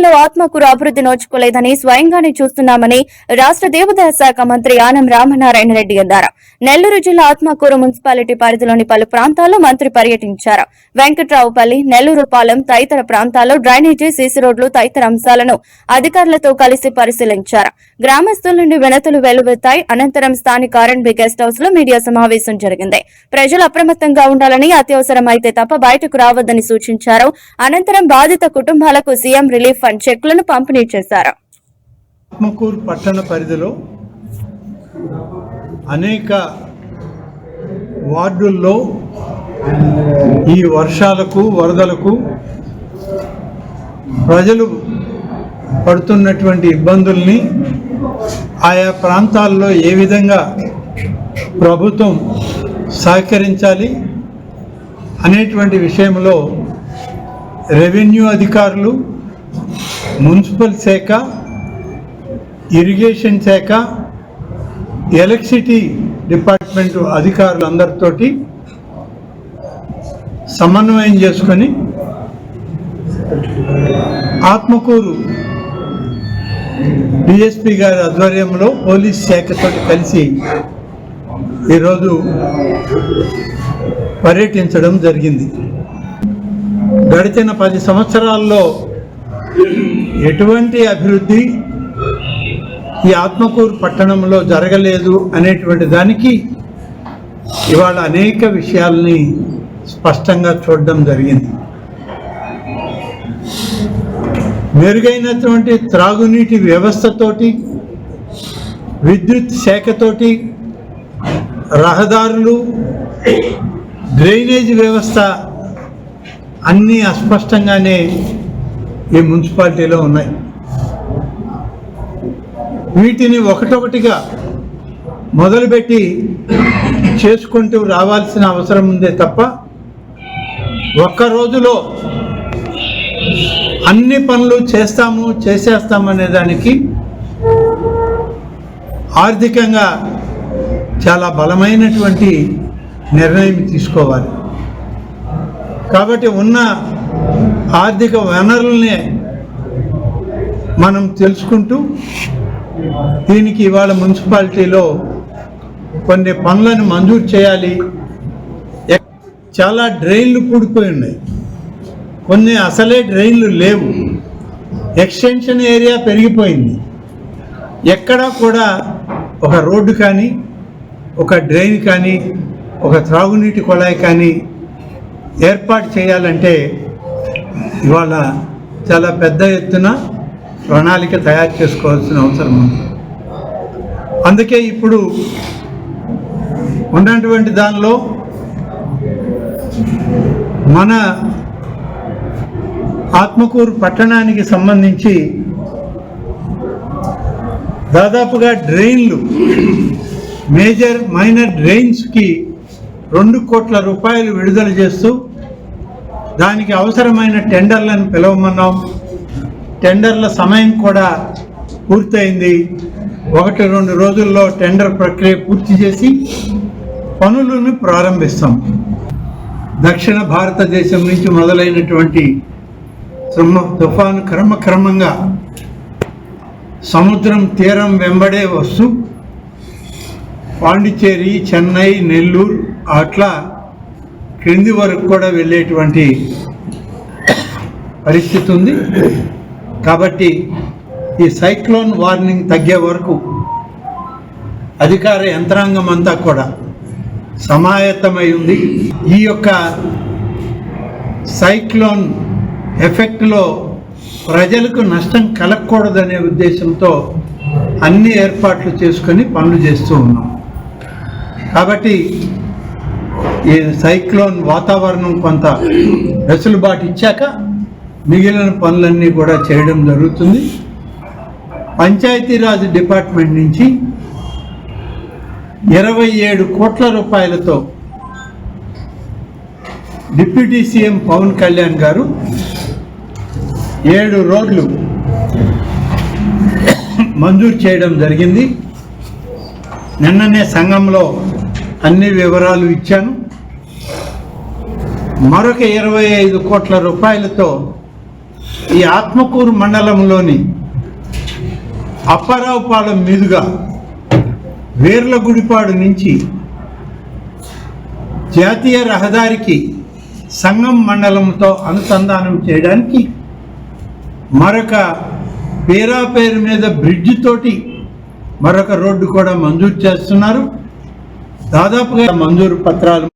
జిల్లాలో ఆత్మకూరు అభివృద్ధి నోచుకోలేదని స్వయంగానే చూస్తున్నామని రాష్ట్ర దేవాదాయ శాఖ మంత్రి ఆనం రామనారాయణ రెడ్డి అన్నారు. నెల్లూరు జిల్లా ఆత్మకూరు మున్సిపాలిటీ పరిధిలోని పలు ప్రాంతాల్లో మంత్రి పర్యటించారు. వెంకట్రావుపల్లి నెల్లూరుపాలెం తదితర ప్రాంతాల్లో డ్రైనేజీ సీసీ రోడ్లు తదితర అంశాలను అధికారులతో కలిసి పరిశీలించారు. గ్రామస్తుల నుండి వినతులు వెలువెత్తాయి. అనంతరం స్థానిక ఆర్ఎండ్బి గెస్ట్ హౌస్లో మీడియా సమావేశం జరిగింది. ప్రజలు అప్రమత్తంగా ఉండాలని అత్యవసరమైతే తప్ప బయటకు రావద్దని సూచించారు. అనంతరం బాధిత కుటుంబాలకు సీఎం రిలీఫ్ ఫండ్ చెక్లను పంపిణీ చేశారు. ఆత్మకూరు పట్టణ పరిధిలో అనేక వార్డుల్లో ఈ వర్షాలకు వరదలకు ప్రజలు పడుతున్నటువంటి ఇబ్బందుల్ని ఆయా ప్రాంతాల్లో ఏ విధంగా ప్రభుత్వం సహకరించాలి అనేటువంటి విషయంలో రెవెన్యూ అధికారులు మున్సిపల్ శాఖ ఇరిగేషన్ శాఖ ఎలక్ట్రిసిటీ డిపార్ట్మెంట్ అధికారులందరితోటి సమన్వయం చేసుకొని ఆత్మకూరు డిఎస్పి గారి ఆధ్వర్యంలో పోలీస్ శాఖతో కలిసి ఈరోజు పర్యటించడం జరిగింది. గడిచిన పది సంవత్సరాల్లో ఎటువంటి అభివృద్ధి ఈ ఆత్మకూరు పట్టణంలో జరగలేదు అనేటువంటి దానికి ఇవాళ అనేక విషయాల్ని స్పష్టంగా చూడడం జరిగింది. మెరుగైనటువంటి త్రాగునీటి వ్యవస్థతోటి విద్యుత్ శాఖతోటి రహదారులు డ్రైనేజ్ వ్యవస్థ అన్నీ అస్పష్టంగానే ఈ మున్సిపాలిటీలో ఉన్నాయి. వీటిని ఒకటొకటిగా మొదలుపెట్టి చేసుకుంటూ రావాల్సిన అవసరం ఉందే తప్ప ఒక్క రోజులో అన్ని పనులు చేస్తాము చేసేస్తామనే దానికి ఆర్థికంగా చాలా బలమైనటువంటి నిర్ణయం తీసుకోవాలి. కాబట్టి ఉన్న ఆర్థిక వనరుల్ని మనం తెలుసుకుంటూ దీనికి ఇవాళ మున్సిపాలిటీలో కొన్ని పనులను మంజూరు చేయాలి. ఎక్- చాలా డ్రైన్లు పూడిపోయి ఉన్నాయి. కొన్ని అసలే డ్రైన్లు లేవు. ఎక్స్టెన్షన్ ఏరియా పెరిగిపోయింది. ఎక్కడా కూడా ఒక రోడ్డు కానీ ఒక డ్రైన్ కానీ ఒక త్రాగునీటి కుళాయి కానీ ఏర్పాటు చేయాలంటే ఇవాళ చాలా పెద్ద ఎత్తున ప్రణాళిక తయారు చేసుకోవాల్సిన అవసరం ఉంది. అందుకే ఇప్పుడు ఉన్నటువంటి దానిలో మన ఆత్మకూరు పట్టణానికి సంబంధించి దాదాపుగా డ్రైన్లు మేజర్ మైనర్ డ్రైన్స్కి రెండు కోట్ల రూపాయలు విడుదల చేస్తూ దానికి అవసరమైన టెండర్లను పిలవమన్నాం. టెండర్ల సమయం కూడా పూర్తయింది. ఒకటి రెండు రోజుల్లో టెండర్ ప్రక్రియ పూర్తి చేసి పనులను ప్రారంభిస్తాం. దక్షిణ భారతదేశం నుంచి మొదలైనటువంటి తుమ్మ- తుఫాను క్రమక్రమంగా సముద్రం తీరం వెంబడే వస్తూ పాండిచ్చేరి చెన్నై నెల్లూరు అట్లా క్రింది వరకు కూడా వెళ్ళేటువంటి పరిస్థితి ఉంది. కాబట్టి ఈ సైక్లోన్ వార్నింగ్ తగ్గే వరకు అధికార యంత్రాంగం అంతా కూడా సమాయత్తమై ఉంది. ఈ యొక్క సైక్లోన్ ఎఫెక్ట్లో ప్రజలకు నష్టం కలగకూడదనే ఉద్దేశంతో అన్ని ఏర్పాట్లు చేసుకొని పనులు చేస్తూ ఉన్నాం. కాబట్టి ఈ సైక్లోన్ వాతావరణం కొంత వెసులుబాటు ఇచ్చాక మిగిలిన పనులన్నీ కూడా చేయడం జరుగుతుంది. పంచాయతీరాజ్ డిపార్ట్మెంట్ నుంచి ఇరవై ఏడు కోట్ల రూపాయలతో డిప్యూటీ సీఎం పవన్ కళ్యాణ్ గారు ఏడు రోడ్లు మంజూరు చేయడం జరిగింది. నిన్ననే సంఘంలో అన్ని వివరాలు ఇచ్చాను. మరొక ఇరవై ఐదు కోట్ల రూపాయలతో ఈ ఆత్మకూరు మండలంలోని అప్పారావుపాలెం మీదుగా వేర్లగుడిపాడు నుంచి జాతీయ రహదారికి సంగం మండలంతో అనుసంధానం చేయడానికి మరొక పేరా పేరు మీద బ్రిడ్జ్ తోటి మరొక రోడ్డు కూడా మంజూరు చేస్తున్నారు. దాదాపుగా మంజూరు పత్రాలు